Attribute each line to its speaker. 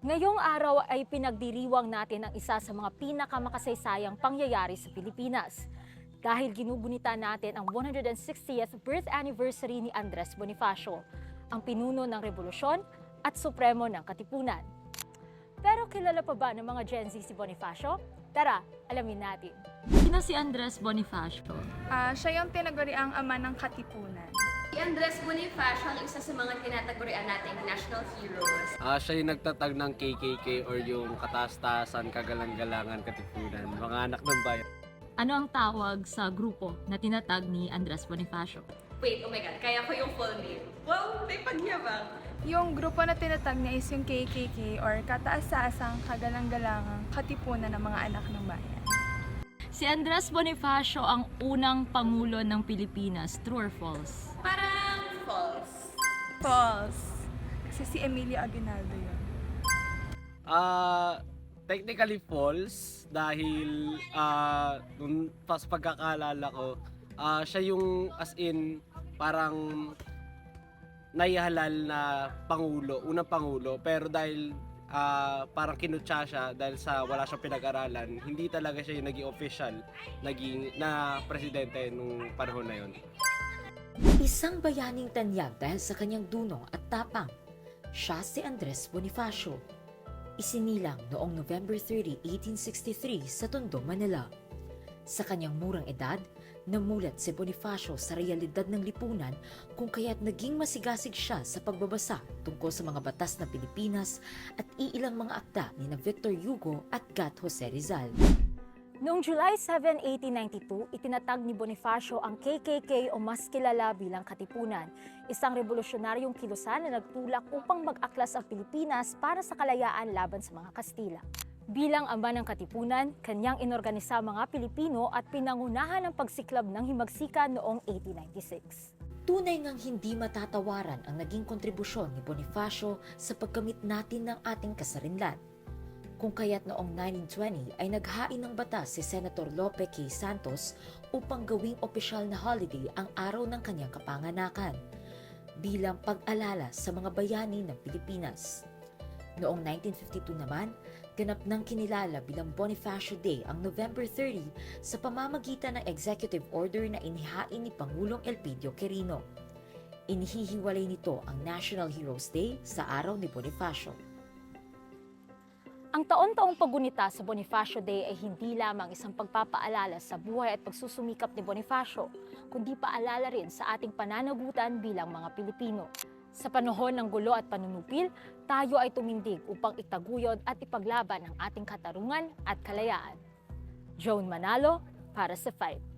Speaker 1: Ngayong araw ay pinagdiriwang natin ang isa sa mga pinakamakasaysayang pangyayari sa Pilipinas. Dahil ginugunita natin ang 160th birth anniversary ni Andres Bonifacio, ang pinuno ng revolusyon at supremo ng katipunan. Pero kilala pa ba ng mga Gen Z si Bonifacio? Tara, alamin natin. Sino si Andres Bonifacio?
Speaker 2: Ah, siya yung tinaguriang ama ng katipunan.
Speaker 3: Andres Bonifacio ang isa sa mga tinatagurian nating national heroes.
Speaker 4: Ah, siya yung nagtatag ng KKK or yung kataas-taasan, kagalang-galangan, katipunan, mga anak ng bayan.
Speaker 1: Ano ang tawag sa grupo na tinatag ni Andres Bonifacio?
Speaker 3: Wait, oh my God, kaya ko yung full name. Wow, may pagyabang.
Speaker 2: Yung grupo na tinatag niya is yung KKK or Kataas-taasang Kagalang-galangang Katipunan ng mga anak ng bayan.
Speaker 1: Si Andres Bonifacio ang unang pangulo ng Pilipinas, true or false?
Speaker 3: False.
Speaker 2: False. Kasi si Emilio Aguinaldo yun.
Speaker 4: Ah, technically false dahil ah nung pas pagkakalala ko, ah siya yung as in parang naihalal na pangulo, unang pangulo, pero dahil ah parang kinutsa siya dahil sa wala siyang pinag-aralan, hindi talaga siya yung naging official, naging na presidente nung panahon na yon.
Speaker 5: Isang bayaning tanyag dahil sa kanyang dunong at tapang. Siya si Andres Bonifacio. Isinilang noong November 30, 1863 sa Tondo, Manila. Sa kanyang murang edad, namulat si Bonifacio sa realidad ng lipunan kung kaya't naging masigasig siya sa pagbabasa tungkol sa mga batas ng Pilipinas at iilang mga akda ni na Victor Hugo at Gat Jose Rizal.
Speaker 1: Noong July 7, 1892, itinatag ni Bonifacio ang KKK o mas kilala bilang Katipunan, isang revolusyonaryong kilusan na nagtulak upang mag-aklas ang Pilipinas para sa kalayaan laban sa mga Kastila. Bilang ama ng Katipunan, kanyang inorganisa mga Pilipino at pinangunahan ang pagsiklab ng himagsikan noong 1896.
Speaker 5: Tunay ngang hindi matatawaran ang naging kontribusyon ni Bonifacio sa pagkamit natin ng ating kasarinlan. Kung kaya't noong 1920 ay naghain ng batas si Senator Lope K. Santos upang gawing opisyal na holiday ang araw ng kanyang kapanganakan bilang pag-alala sa mga bayani ng Pilipinas. Noong 1952 naman, ganap ng kinilala bilang Bonifacio Day ang November 30 sa pamamagitan ng executive order na inihain ni Pangulong Elpidio Quirino. Inihihiwalay nito ang National Heroes Day sa araw ni Bonifacio.
Speaker 1: Ang taon-taong paggunita sa Bonifacio Day ay hindi lamang isang pagpapaalala sa buhay at pagsusumikap ni Bonifacio, kundi paalala rin sa ating pananagutan bilang mga Pilipino. Sa panahon ng gulo at panunupil, tayo ay tumindig upang itaguyod at ipaglaban ang ating katarungan at kalayaan. Joan Manalo para sa Fight.